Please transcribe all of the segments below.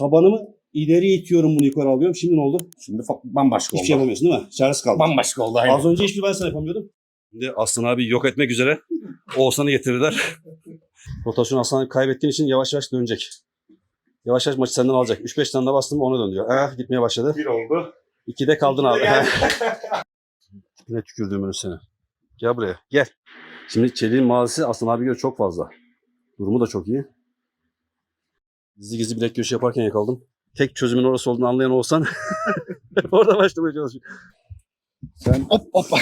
Tabanımı ileri itiyorum bunu yukarı alıyorum. Şimdi ne oldu? Şimdi fa- bambaşka Hiçbir şey oldu. yapamıyorsun değil mi? Çaresiz kaldın. Bambaşka oldu aynen. Az önce hiçbir ben sana yapamıyordum. Şimdi Aslan abi yok etmek üzere. Oğuzhan'ı getirdiler. Rotasyon Aslan abi kaybettiğin için yavaş yavaş dönecek. Yavaş yavaş maçı senden alacak. 3-5 tane de bastım mı ona döndürüyor. Ah gitmeye başladı. Bir oldu. 2'de kaldın abi. geldi. Yine tükürdüğümün seni. Gel buraya. Gel. Şimdi çeliğin mazisi Aslan abi göre çok fazla. Durumu da çok iyi. Gizli gizli bilek köşe yaparken yakaladım. Tek çözümün orası olduğunu anlayan olsan orada başlamaya çalışıyor. Sen Hop hop.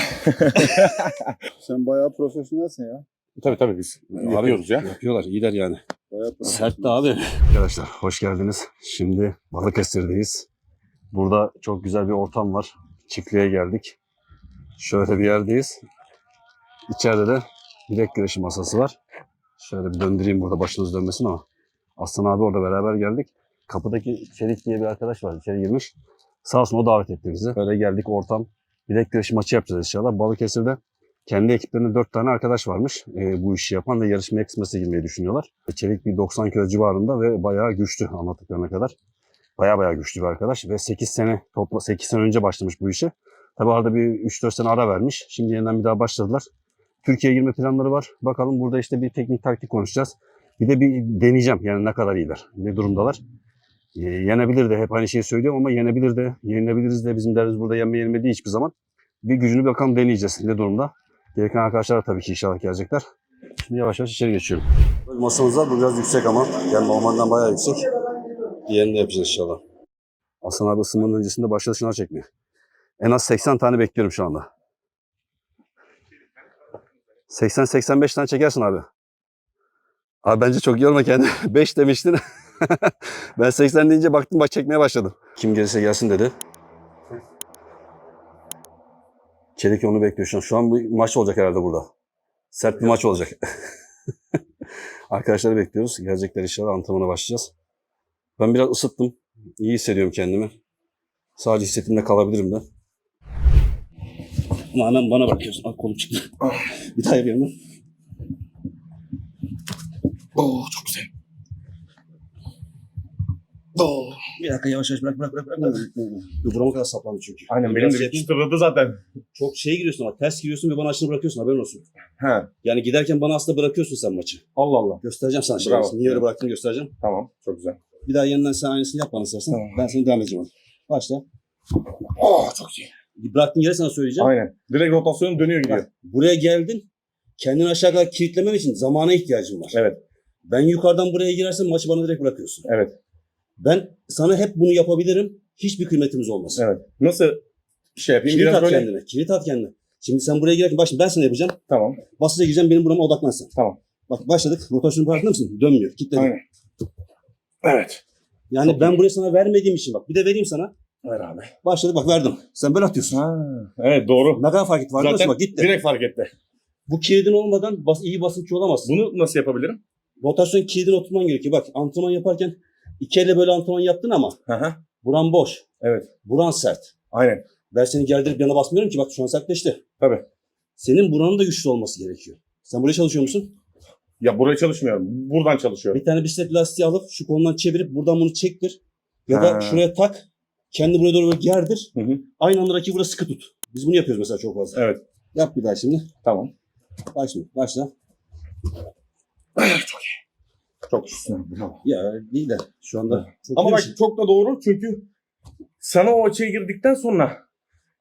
sen bayağı profesyonelsin ya. tabii tabii biz yapıyoruz ya. Yapıyorlar. iyiler yani. Bayağı. Sert de abi. Arkadaşlar hoş geldiniz. Şimdi Balıkesir'deyiz. Burada çok güzel bir ortam var. Çiftliğe geldik. Şöyle bir yerdeyiz. İçeride de bilek güreşi masası var. Şöyle bir döndüreyim burada başınız dönmesin ama. Aslan abi orada beraber geldik. Kapıdaki Çelik diye bir arkadaş var. içeri girmiş. Sağ olsun o davet etti bizi. Böyle geldik ortam. Bilek güreşi maçı yapacağız inşallah. Balıkesir'de kendi ekiplerinde 4 tane arkadaş varmış e, bu işi yapan ve yarışmaya kısmetse girmeyi düşünüyorlar. Çelik bir 90 kilo civarında ve bayağı güçlü anlattıklarına kadar. Bayağı bayağı güçlü bir arkadaş ve 8 sene topla 8 sene önce başlamış bu işe. Tabi arada bir 3-4 sene ara vermiş. Şimdi yeniden bir daha başladılar. Türkiye'ye girme planları var. Bakalım burada işte bir teknik taktik konuşacağız. Bir de bir deneyeceğim yani ne kadar iyiler, ne durumdalar. E, yenebilir de hep aynı şeyi söylüyorum ama yenebilir de, yenilebiliriz de bizim derdimiz burada yenme yenilmediği hiçbir zaman. Bir gücünü bakalım deneyeceğiz ne durumda. Gereken arkadaşlar da tabii ki inşallah gelecekler. Şimdi yavaş yavaş içeri geçiyorum. Masamız var. Bu biraz yüksek ama. Yani normalden bayağı yüksek. Diğerini de yapacağız inşallah. Aslan abi ısınmanın öncesinde başladı şınav çekmeye. En az 80 tane bekliyorum şu anda. 80-85 tane çekersin abi. Abi bence çok yorma kendini. 5 demiştin. ben 80 deyince baktım bak çekmeye başladım. Kim gelirse gelsin dedi. Çelik onu bekliyor şu an. Şu an bir maç olacak herhalde burada. Sert bir maç olacak. Arkadaşları bekliyoruz. Gelecekler inşallah antrenmana başlayacağız. Ben biraz ısıttım. İyi hissediyorum kendimi. Sadece hissettiğimde kalabilirim de. Ama hemen bana bakıyorsun. Ah kolum çıktı. bir daha yapayım ben. Oo çok güzel. Oo. Bir dakika yavaş yavaş bırak bırak bırak. bırak. Dur, Burama kadar saplandı çünkü. Aynen benim de şey- çıtırladı zaten. Çok şey giriyorsun ama ters giriyorsun ve bana açını bırakıyorsun haberin olsun. He. Yani giderken bana aslında bırakıyorsun sen maçı. Allah Allah. Göstereceğim sana şimdi. Bravo. Niye öyle bıraktığını göstereceğim. Tamam. Çok güzel. Bir daha yeniden sen aynısını yap bana istersen. Tamam. Ben sana devam edeceğim. Başla. Oo çok iyi. Bıraktığın yere sana söyleyeceğim. Aynen. Direkt rotasyon dönüyor gidiyor. Bak, buraya geldin. Kendini aşağı kadar kilitlemem için zamana ihtiyacım var. Evet. Ben yukarıdan buraya girersem maçı bana direkt bırakıyorsun. Evet. Ben sana hep bunu yapabilirim. Hiçbir kıymetimiz olmaz. Evet. Nasıl şey yapayım? Kilit Biraz at böyle. kendine. Kilit at kendine. Şimdi sen buraya girerken bak şimdi ben sana yapacağım. Tamam. Basınca gireceğim benim burama odaklan sen. Tamam. Bak başladık. Rotasyonu farkında mısın? Dönmüyor. Kilitledim. Aynen. Evet. Yani Çok ben iyi. buraya sana vermediğim için bak. Bir de vereyim sana. Ver abi. Başladık bak verdim. Sen böyle atıyorsun. Ha. Evet doğru. Ne kadar fark etti? Zaten? Bak gitti. direkt fark etti. Bu kilidin olmadan bas, iyi basınççı olamazsın. Bunu nasıl yapabilirim? Rotasyon kilidine oturman gerekiyor. Bak antrenman yaparken iki elle böyle antrenman yaptın ama hı. buran boş. Evet. Buran sert. Aynen. Ben seni gerdirip yana basmıyorum ki bak şu an sertleşti. Tabii. Senin buranın da güçlü olması gerekiyor. Sen buraya çalışıyor musun? Ya buraya çalışmıyorum. Buradan çalışıyorum. Bir tane bisiklet lastiği alıp şu kolundan çevirip buradan bunu çektir. Ya da Ha. şuraya tak. Kendi buraya doğru böyle gerdir. Hı hı. Aynı anda rakibi burada sıkı tut. Biz bunu yapıyoruz mesela çok fazla. Evet. Yap bir daha şimdi. Tamam. Bak şimdi. Başla. çok iyi. Çok. Bravo. Ya değil de şu anda çok Ama iyi bak bir şey. çok da doğru çünkü sana o açıya girdikten sonra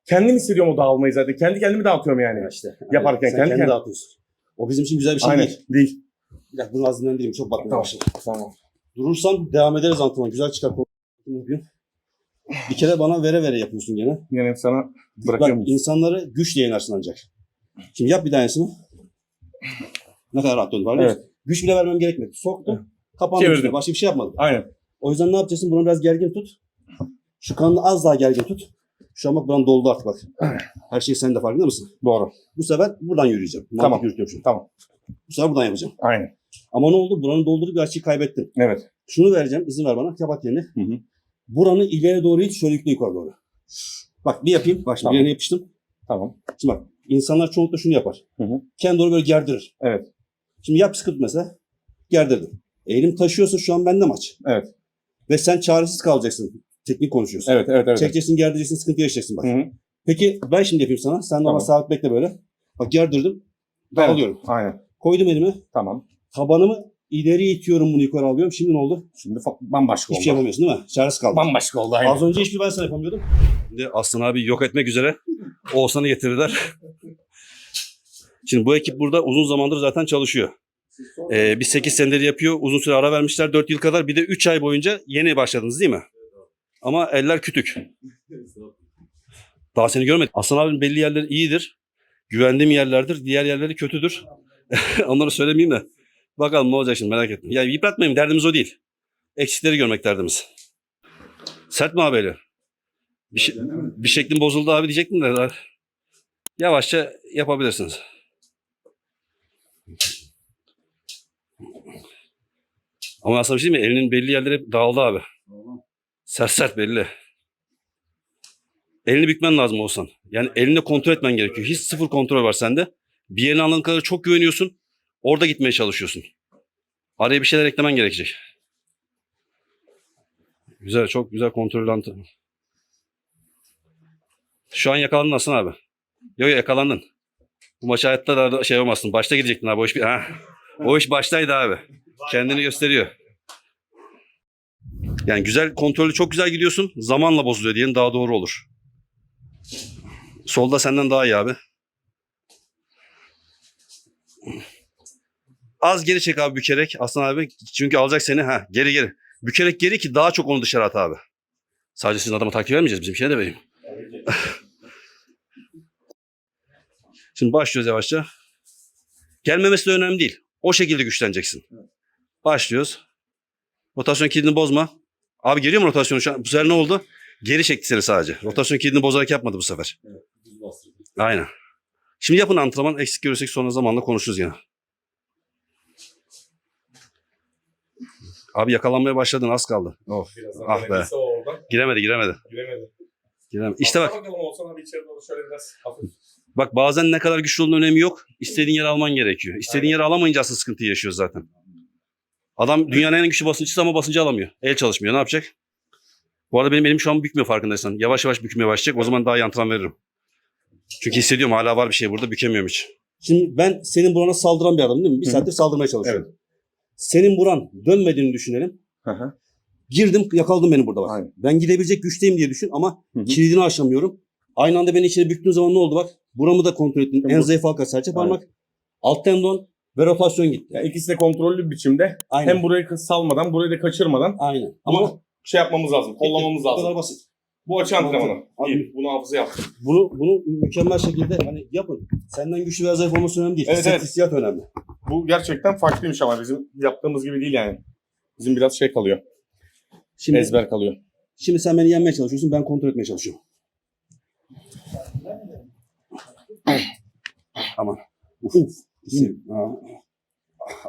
kendim hissediyorum o dağılmayı zaten. Kendi kendimi dağıtıyorum yani. Ya işte. Yaparken Sen kendi kendine. dağıtıyorsun. O bizim için güzel bir şey Aynen. değil. Değil. Bir dakika bunu ağzından değilim. Çok bakmaya Tamam. başladım. Tamam. Durursan devam ederiz antrenman. Güzel çıkar. Yapıyorsun? Bir kere bana vere vere yapıyorsun gene. Yani sana Bak bırakıyorum. insanları güçle yenersin ancak. Şimdi yap bir tanesini. Ne kadar rahat döndü var? Evet. Güç bile vermem gerekmedi. Soktu. Kapandı. Çevirdim. üstüne. Başka bir şey yapmadım. Aynen. O yüzden ne yapacaksın? Bunu biraz gergin tut. Şu kanını az daha gergin tut. Şu an bak buram doldu artık bak. Her şey senin de farkında mısın? Doğru. Bu sefer buradan yürüyeceğim. Mantık Tamam. yürütüyorum şimdi. Tamam. Bu sefer buradan yapacağım. Aynen. Ama ne oldu? Buranın doldurup açıyı kaybettim. Evet. Şunu vereceğim. izin ver bana. Kapat yerini. Hı hı. Buranı ileri doğru it. Şöyle yükle yukarı doğru. Bak bir yapayım. Bak şimdi Tamam. yapıştım. Tamam. Şimdi bak. insanlar çoğunlukla şunu yapar. Hı hı. Kendi doğru böyle gerdirir. Evet. Şimdi yap sıkıntı mesela. Gerdirdim. Eğilim taşıyorsa şu an bende maç. Evet. Ve sen çaresiz kalacaksın. Teknik konuşuyorsun. Evet evet evet. Çekeceksin, gerdireceksin, sıkıntı yaşayacaksın bak. Hı hı. Peki ben şimdi yapayım sana. Sen normal Tamam. sabit bekle böyle. Bak gerdirdim. Evet. Alıyorum. Aynen. Koydum elime. Tamam. Tabanımı ileri itiyorum bunu yukarı alıyorum. Şimdi ne oldu? Şimdi bambaşka Hiçbir şey oldu. yapamıyorsun değil mi? Çaresiz kaldın. Bambaşka oldu aynen. Az önce hiçbir ben sana yapamıyordum. Şimdi Aslan abi yok etmek üzere Oğuzhan'ı getirdiler. Şimdi bu ekip burada uzun zamandır zaten çalışıyor. Ee, bir 8 senedir yapıyor. Uzun süre ara vermişler 4 yıl kadar. Bir de 3 ay boyunca yeni başladınız değil mi? Ama eller kütük. Daha seni görmedim. Aslan abinin belli yerleri iyidir. Güvendiğim yerlerdir. Diğer yerleri kötüdür. Onları söylemeyeyim de. Bakalım ne olacak şimdi merak etme. Yani yıpratmayayım derdimiz o değil. Eksikleri görmek derdimiz. Sert mi abi eli? Bir, şey, bir şeklin bozuldu abi diyecektim de. Yavaşça yapabilirsiniz. Ama aslında bir şey mi? Elinin belli yerleri hep dağıldı abi. Sert sert belli. Elini bükmen lazım olsan. Yani elini kontrol etmen gerekiyor. Hiç sıfır kontrol var sende. Bir yerini anladığın kadar çok güveniyorsun. Orada gitmeye çalışıyorsun. Araya bir şeyler eklemen gerekecek. Güzel, çok güzel kontrol antrenmanı. Şu an yakalandın Hasan abi. Yok yok yakalandın. Bu maç hayatta da şey olmasın. Başta gidecektin abi. O iş, bir, ha. o iş baştaydı abi. Kendini gösteriyor. Yani güzel kontrolü çok güzel gidiyorsun. Zamanla bozuluyor diyelim daha doğru olur. Solda senden daha iyi abi. Az geri çek abi bükerek Aslan abi. Çünkü alacak seni. ha Geri geri. Bükerek geri ki daha çok onu dışarı at abi. Sadece sizin adamı takip vermeyeceğiz. Bizimkine de vereyim. Şimdi başlıyoruz yavaşça. Gelmemesi de önemli değil. O şekilde güçleneceksin. Başlıyoruz. Rotasyon kilidini bozma. Abi geliyor mu rotasyonu şu an? Bu sefer ne oldu? Geri çekti seni sadece. Rotasyon kilidini bozarak yapmadı bu sefer. Aynen. Şimdi yapın antrenman. Eksik görürsek sonra zamanla konuşuruz yine. Abi yakalanmaya başladın az kaldı. Of. Biraz Ah be. Giremedi giremedi. Giremedi. giremedi. İşte bak. Atla Bakalım olsan abi içeri doğru şöyle biraz hafif. Bak bazen ne kadar güçlü olduğunun önemi yok. İstediğin yere alman gerekiyor. İstediğin yere alamayınca asıl sıkıntıyı yaşıyor zaten. Adam dünyanın en güçlü basınçısı ama basıncı alamıyor. El çalışmıyor. Ne yapacak? Bu arada benim elim şu an bükmüyor farkındaysan. Yavaş yavaş bükmeye başlayacak. O zaman daha iyi antrenman veririm. Çünkü hissediyorum hala var bir şey burada. Bükemiyorum hiç. Şimdi ben senin burana saldıran bir adamım değil mi? Bir Hı hı. saattir saldırmaya çalışıyorum. Senin buran dönmediğini düşünelim. Hı hı. Girdim yakaladım beni burada bak. Aynen. Ben gidebilecek güçteyim diye düşün ama Hı hı. kilidini aşamıyorum. Aynı anda beni içeri büktüğün zaman ne oldu bak. Buramı da kontrol ettin. Hı. En zayıf halka serçe parmak. Alt tendon ve rotasyon gitti. Yani ikisi de kontrollü bir biçimde. Aynen. Hem burayı salmadan, burayı da kaçırmadan Aynen. ama Ama şey yapmamız lazım. Kollamamız bu kadar lazım. basit. Bu açı antrenmanı. İyi. Bunu hafıza yap. Bunu bunu mükemmel şekilde hani yapın. Senden güçlü veya zayıf olması önemli değil. Evet, Hisset, evet. hissiyat önemli. Bu gerçekten farklıymış ama bizim yaptığımız gibi değil yani. Bizim biraz şey kalıyor. Şimdi, Ezber kalıyor. şimdi sen beni yenmeye çalışıyorsun. Ben kontrol etmeye çalışıyorum. Aman. Uf. Uf.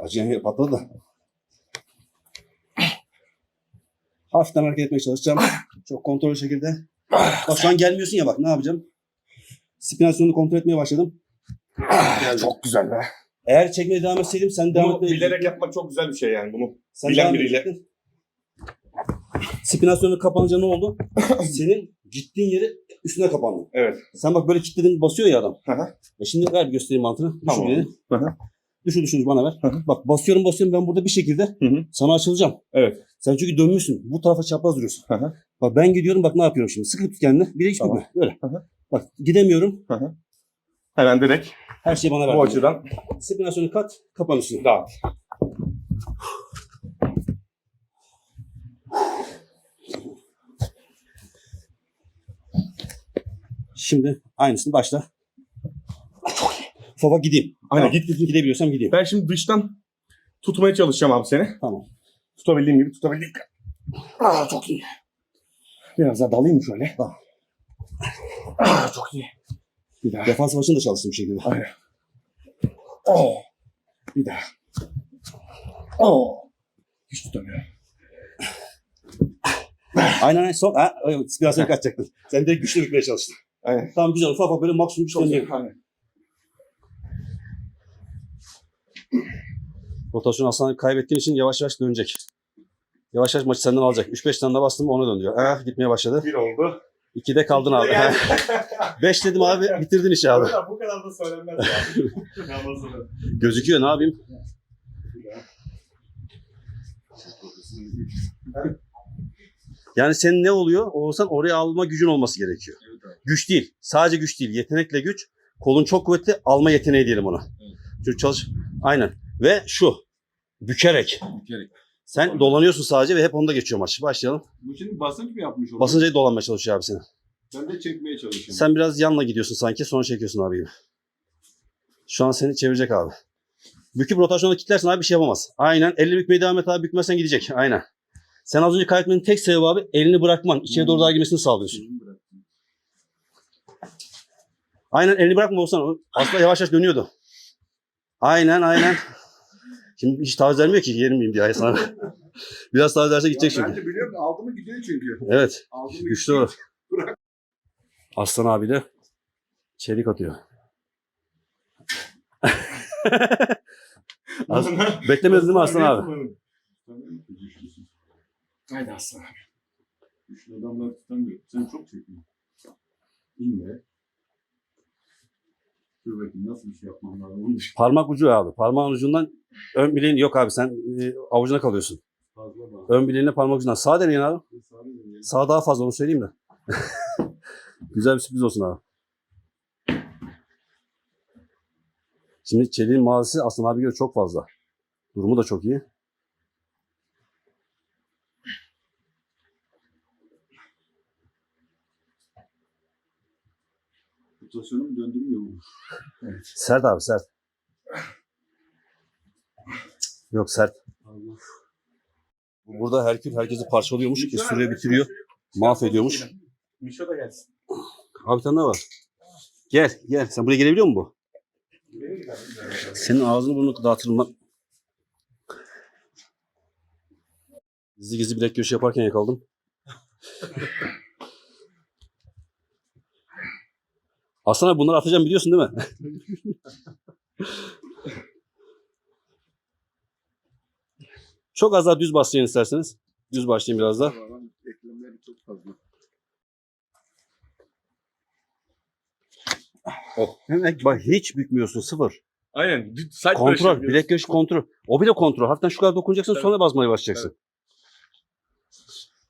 Acıyan yer patladı da. Hafiften hareket etmeye çalışacağım. Çok kontrollü şekilde. Bak şu an gelmiyorsun ya bak ne yapacağım? Spinasyonu kontrol etmeye başladım. Çok güzel be. Eğer çekmeye devam etseydim sen devam Bunu etmeye bilerek yapmak çok güzel bir şey yani bunu. Sen Bilen devam biriyle. edecektin. Spinasyonu kapanınca ne oldu? Senin gittiğin yeri üstüne kapandı. Evet. Sen bak böyle kilitledin basıyor ya adam. Hı hı. E şimdi ver bir göstereyim mantığını. Tamam. beni. Hı hı. Düşür düşür bana ver. Hı hı. Bak basıyorum basıyorum ben burada bir şekilde Hı hı. sana açılacağım. Evet. Sen çünkü dönmüşsün. Bu tarafa çapraz duruyorsun. Hı hı. Bak ben gidiyorum bak ne yapıyorum şimdi. Sıkı tut kendini. Bir de hiç Tamam. bükme. Böyle. Hı hı. Bak gidemiyorum. Hı hı. Hemen direkt Her şeyi bana ver. bu açıdan Spinasyonu kat. Kapan üstüne. dağıt. Şimdi aynısını başla. Fafa gideyim. Aynen Tamam. git git git. Gidebiliyorsam gideyim. Ben şimdi dıştan tutmaya çalışacağım abi seni. Tamam. Tutabildiğim gibi tutabildiğim gibi. Aa, çok iyi. Biraz daha dalayım şöyle? Dal. Aa, çok iyi. Bir daha. Defans başını da çalıştım bir şekilde. Aynen. Oo. Bir daha. Oo. Hiç tutamıyorum. Aynen aynen. Son. Ha, evet, spinasyonu kaçacaktın. Sen direkt güçlü bükmeye çalıştın. Aynen. Tamam güzel. Ufak ufak böyle maksimum iyi. Aynen. Rotasyon aslında kaybettiğin için yavaş yavaş dönecek. Yavaş yavaş maçı senden alacak. 3-5 tane daha bastım mı ona döndürüyor. Ah gitmeye başladı. Bir oldu. 2'de kaldın abi. Yani. 5 dedim abi bitirdin işi abi. Bu kadar da söylenmez ya. Ramazan'ı. Gözüküyor ne yapayım? Yani senin ne oluyor? Olsan oraya alma gücün olması gerekiyor. Güç değil. Sadece güç değil. Yetenekle güç. Kolun çok kuvvetli. Alma yeteneği diyelim ona. Çünkü çalış. Aynen. Ve şu. Bükerek. Bükerek. Sen dolanıyorsun sadece ve hep onda geçiyor maç. Başlayalım. Bu şimdi basınç mı yapmış oluyor? Basınca dolanmaya çalışıyor abi seni. Ben de çekmeye çalışıyorum. Sen biraz yanla gidiyorsun sanki. Sonra çekiyorsun abi gibi. Şu an seni çevirecek abi. Büküp rotasyonda kilitlersen abi bir şey yapamaz. Aynen. Elini bükmeye devam et abi. Bükmezsen gidecek. Aynen. Sen az önce kaybetmenin tek sebebi abi elini bırakman. İçeri doğru daha girmesini sağlıyorsun. Aynen elini bırakma olsan. Aslında yavaş yavaş dönüyordu. Aynen aynen. Şimdi hiç taviz vermiyor ki yerim miyim diye sana. Biraz taviz verse gidecek Ya ben çünkü. de biliyorum aldı mı gidiyor çünkü. Evet. Aldı mı Güçlü o. Aslan abi de çelik atıyor. Az- Beklemedin değil mi Aslan abi? Haydi aslan. Güçlü adamlar tutamıyor. Sen çok çekiyorsun. İnme. Dur bakayım nasıl bir şey yapmam lazım. Onu düşün. Parmak ucu abi. Parmağın ucundan ön bileğin yok abi sen e, avucuna kalıyorsun. Fazla bağlı. Ön bileğinle parmak ucundan. Sağ deneyin abi. Sağ deneyelim. Sağ daha fazla onu söyleyeyim de. Güzel bir sürpriz olsun abi. Şimdi çeliğin mavisi Aslan abi göre çok fazla. Durumu da çok iyi. Rotasyonumu döndürmüyor bu. Sert abi sert. Yok sert. Burada Herkül herkesi parçalıyormuş. Üstüne bitiriyor. Mahvediyormuş. Mişo da gelsin. Abi tane var. Gel gel. Sen buraya gelebiliyor musun bu? Senin ağzını burnunu dağıtırım lan. Gizli gizli bilek görüşü yaparken yakaladım. Aslan abi bunları atacağım biliyorsun değil mi? Çok az daha düz başlayın isterseniz. Düz başlayın biraz daha. Eklemleri çok fazla. Bak hiç bükmüyorsun sıfır. Aynen. Saç Kontrol, bilek görüş kontrol. O bile kontrol. Hafiften şu kadar dokunacaksın Evet. sonra basmaya başlayacaksın.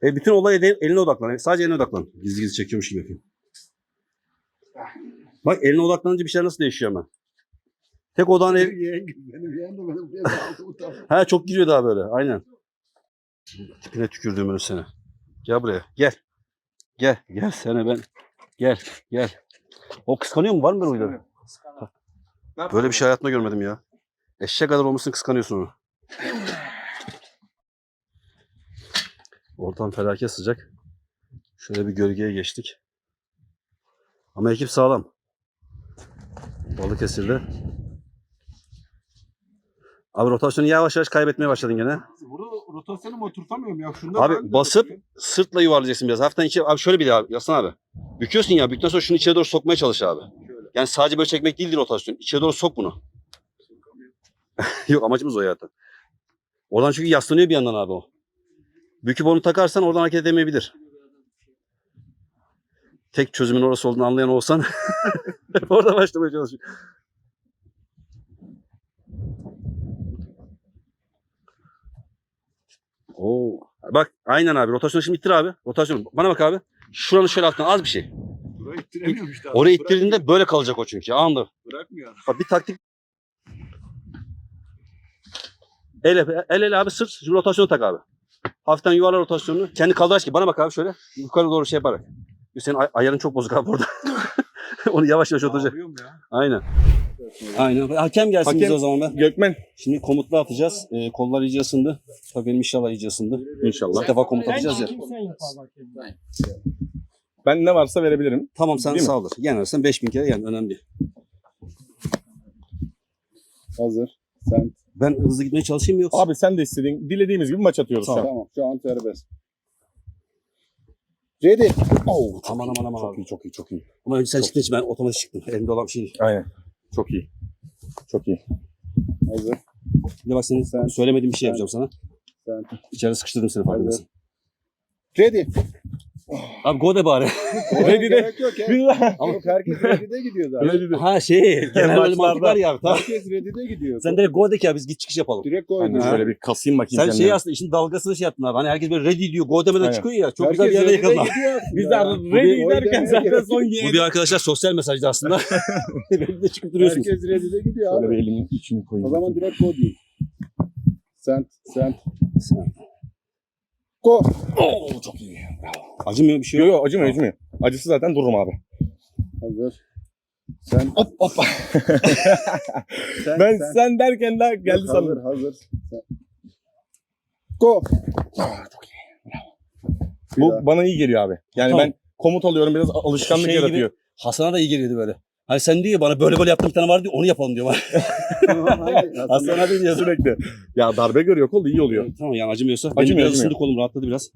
E bütün olay eline odaklan. Sadece eline odaklan. Gizli gizli çekiyormuş gibi yapayım. Bak eline odaklanınca bir şeyler nasıl değişiyor hemen. Tek odağın el... Benim yeğen de benim yeğen de aldı utandı. Ha çok giriyor daha böyle. Aynen. Tipine tükürdüğümün seni. Gel buraya. Gel. Gel. Gel sene ben. Gel. Gel. O kıskanıyor mu? Var mı böyle huyları? Böyle bir şey hayatımda görmedim ya. Eşek kadar olmuşsun kıskanıyorsun onu. Ortam felaket sıcak. Şöyle bir gölgeye geçtik. Ama ekip sağlam. Balıkesir'de. Abi rotasyonu yavaş yavaş kaybetmeye başladın gene. Burada rotasyonumu oturtamıyorum ya. Şunda Abi basıp oturuyor. sırtla yuvarlayacaksın biraz. Hafiften içeri. Abi şöyle bir daha yaslan abi. Büküyorsun ya. Bükten sonra şunu içeri doğru sokmaya çalış abi. Şöyle. Yani sadece böyle çekmek değildir rotasyon. İçeri doğru sok bunu. Yok amacımız o zaten. Oradan çünkü yaslanıyor bir yandan abi o. Büküp onu takarsan oradan hareket edemeyebilir. Tek çözümün orası olduğunu anlayan olsan orada başlamaya çalışıyor. Oo. Bak aynen abi. Rotasyonu şimdi ittir abi. Rotasyon. Bana bak abi. Şuranın şöyle altına az bir şey. Burayı ittiremiyorum işte. Oraya ittirdiğinde böyle kalacak o çünkü. Anında. Bırakmıyor. Bak bir taktik. El, el ele abi sırt rotasyonu tak abi. Hafiften yuvarla rotasyonunu. Kendi kaldıraç gibi. Bana bak abi şöyle. Yukarı doğru şey yaparak. Senin ay- ayarın çok bozuk abi orada. Onu yavaş yavaş oturacak. Ağlıyorum ya. Aynen. Aynen. Hakem gelsin Hakem- bize o zaman be. Gökmen. Şimdi komutlu atacağız. Ee, kollar iyice ısındı. Tabii benim inşallah iyice ısındı. İnşallah. İlk defa komut atacağız ya. Ben ne varsa verebilirim. Tamam sen Değil mi? saldır. Yenersen 5000 kere yen. Önemli. Hazır. Sen. Ben hızlı gitmeye çalışayım mı yoksa? Abi sen de istediğin, dilediğimiz gibi maç atıyoruz şu an. Tamam. Şu an serbest. Ready. Oo, aman aman aman. Çok iyi, çok iyi, çok iyi. Ama önce sen çıktın için ben otomatik çıktım. Elimde olan bir şey. Aynen. Çok iyi. Çok iyi. Hazır. Bir de bak senin Sen- söylemediğim bir şey yapacağım sana. Sen. İçeride sıkıştırdım seni farkındasın. Ready. Abi go de bari. Ready gerek yok ya. Güzel. Ama herkes ready'de gidiyor zaten. Öyle dedi. ha şey genel Maçlarda. mantık var ya. Tamam. Herkes ready'de gidiyor. Sen direkt go de ki ya biz git çıkış yapalım. direkt Ben de şöyle bir kasayım bakayım Sen şey aslında işin dalgasını şey yaptın abi. Hani herkes böyle ready diyor. Go demeden Aynen. çıkıyor ya. Çok Herkes güzel bir yerde ready'de yakaladın. gidiyor aslında Biz de ready Bu- derken bu- zaten son Bu yeğen. bir arkadaşlar sosyal mesajdı aslında. Ready'de çıkıp duruyorsunuz. Herkes ready'de gidiyor Şöyle abi. bir elimin içini koyayım. O zaman direkt go diyeyim. Sent, sent. Go. Oo, çok iyi. Acımıyor bir şey Yok yok. yok acımıyor acımıyor. Acısı zaten dururum abi. Hazır. Sen. Hop hop. sen Ben sen. sen derken daha geldi Yok, sandım. Hazır, hazır. Sen. Go. Bir Bu daha. bana iyi geliyor abi. Yani Tamam. ben komut alıyorum biraz alışkanlık Şey gibi- yaratıyor. Hasan'a da iyi geliyordu böyle. Hani sen diyor bana böyle böyle yaptığım bir tane var diyor onu yapalım diyor bana. Hasan abi diyor. Sürekli. Ya darbe görüyor kol iyi oluyor. Tamam yani acımıyorsa. Benim Acımıyor, biraz acımıyor. ısındı kolum rahatladı biraz.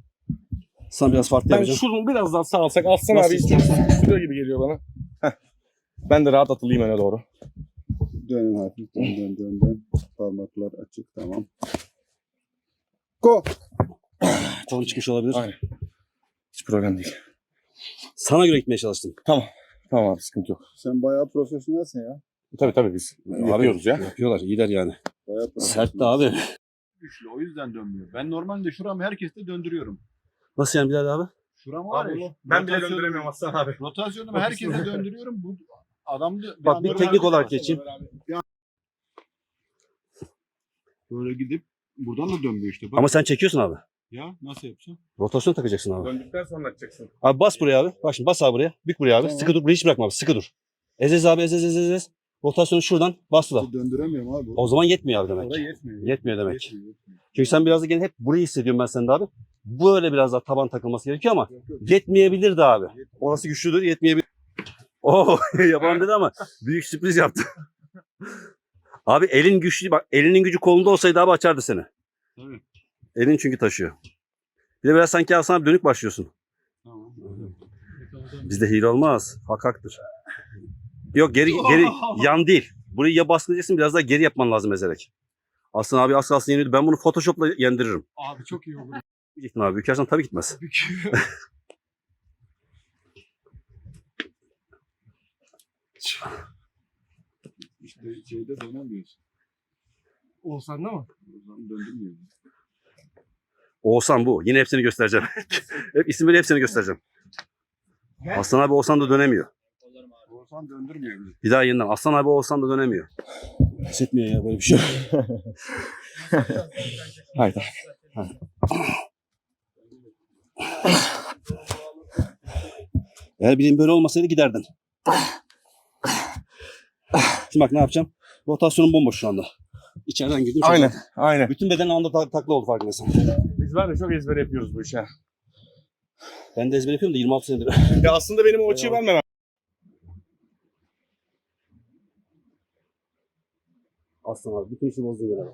Sana biraz farklı Ben yapacağım. şunu biraz daha sağ alsak Aslan Nasıl abi istiyor gibi geliyor bana. Heh. Ben de rahat atılayım öne doğru. Dönün hafif. Dön, dön, dön, dön. Parmaklar açık. Tamam. Go. Kolum çıkış olabilir. Aynen. Hiç problem değil. Sana göre gitmeye çalıştım. Tamam abi sıkıntı yok. Sen bayağı profesyonelsin ya. Tabii tabii biz yapıyoruz ya. Yapıyorlar iyiler yani. Bayağı. Sert de abi. Güçlü o yüzden dönmüyor. Ben normalde şuramı herkeste döndürüyorum. Nasıl yani Bilal abi? Şuram var Abi, ya. ben bile rotasyon- döndüremiyorum Aslan abi. Rotasyonumu herkese döndürüyorum. Bu adam da Bak bir anda teknik olarak geçeyim. Böyle gidip buradan da dönmüyor işte. Bak. Ama sen çekiyorsun abi. Ya nasıl yapacağım? Rotasyon takacaksın abi. Döndükten sonra açacaksın. Abi bas buraya abi. Bak şimdi bas abi buraya. Bük buraya abi. Tamam. Sıkı dur. Burayı hiç bırakma abi. Sıkı dur. Ez ez abi ez ez ez ez. ez. Rotasyonu şuradan bas da. Döndüremiyorum abi. O zaman yetmiyor abi demek. Orada yetmiyor. Yetmiyor demek. Yetmiyor, yetmiyor. Çünkü sen biraz da gene hep burayı hissediyorum ben sende abi. Böyle biraz daha taban takılması gerekiyor ama Yok, yok. yetmeyebilir de abi. Orası güçlüdür yetmeyebilir. Oo yapalım dedi ama büyük sürpriz yaptı. abi elin güçlü bak elinin gücü kolunda olsaydı abi açardı seni. Tabii. Elin çünkü taşıyor. Bir de biraz sanki Hasan abi dönük başlıyorsun. Tamam. Bizde hile olmaz. Hak haktır. Yok geri geri yan değil. Burayı ya baskılayacaksın biraz daha geri yapman lazım ezerek. Aslında abi az kalsın yeniyordu. Ben bunu Photoshop'la yendiririm. Abi çok iyi olur. Diyecektin abi. Bükersen tabii gitmez. İşte şeyde dönemiyorsun. Olsan da mı? O zaman döndürmüyor. Oğuzhan bu. Yine hepsini göstereceğim. Hep isimleri hepsini göstereceğim. Aslan abi Oğuzhan da dönemiyor. Olsan döndürmüyor bizi. Bir daha yeniden. Aslan abi Oğuzhan da dönemiyor. Hissetmiyor ya böyle bir şey. Haydi. Eğer bilim böyle olmasaydı giderdin. Şimdi bak ne yapacağım? Rotasyonum bomboş şu anda. İçeriden girdim. çok- Aynen. Aynen. Bütün beden anda ta- takla oldu farkındaysan. Biz var ya çok ezber yapıyoruz bu işi. ha. Ben de ezber yapıyorum da 26 senedir. Ya aslında benim o açıyı Eyvallah. vermemem. Aslan abi bütün işi bozdun gene.